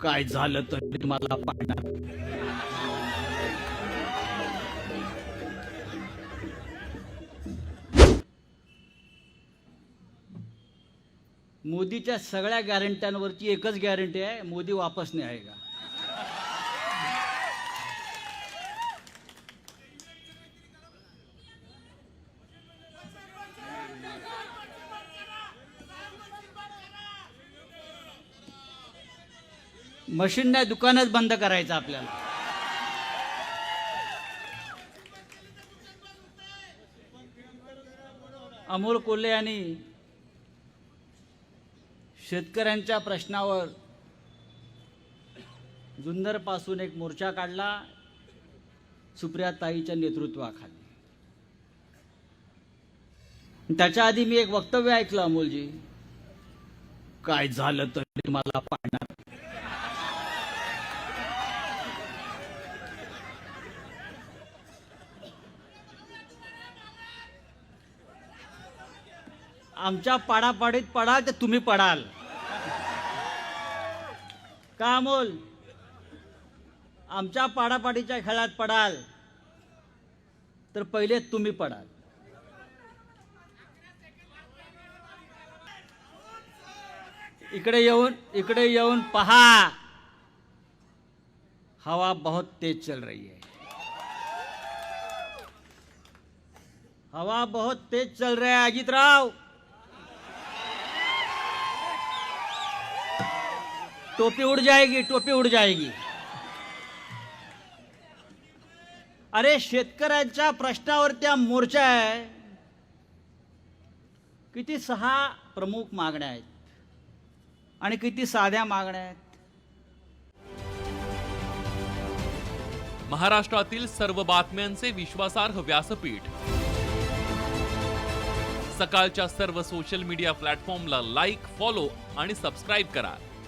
काय झालं तरी मला पाहणार. मोदीच्या सगळ्या गॅरंट्यांवरची एकच गॅरंटी आहे मोदी वापस नाही आहे का मशीन नाही दुकानच बंद करायचं आपल्याला. अमोल कोल्हे यांनी शेतकऱ्यांच्या प्रश्नावर जुन्नरपासून एक मोर्चा काढला सुप्रिया ताईच्या नेतृत्वाखाली. त्याच्या आधी मी एक वक्तव्य ऐकलं अमोलजी. काय झालं तरी मला पाडणार आमच्या पाडापाडीत पडाल तर तुम्ही पडाल. का अमोल? आमच्या पाडापाडीच्या खेळात पडाल तर पहिले तुम्ही पडाल. इकडे येऊन इकडे येऊन पहा. हवा बहुत तेज चल रही है. हवा बहुत तेज चल रहा है अजित राव. टोपी उड़ जाएगी टोपी उड़ जाएगी। अरे शेतकऱ्यांच्या प्रश्नावरती हा मोर्चा आहे. किती सहा प्रमुख मागण्या आहेत. आणि किती साध्या मागण्या आहेत. महाराष्ट्रातील सर्व बातम्यांचे विश्वासार्ह व्यासपीठ. सकाळच्या सर्व सोशल मीडिया प्लॅटफॉर्मला लाईक फॉलो आणि सबस्क्राईब करा.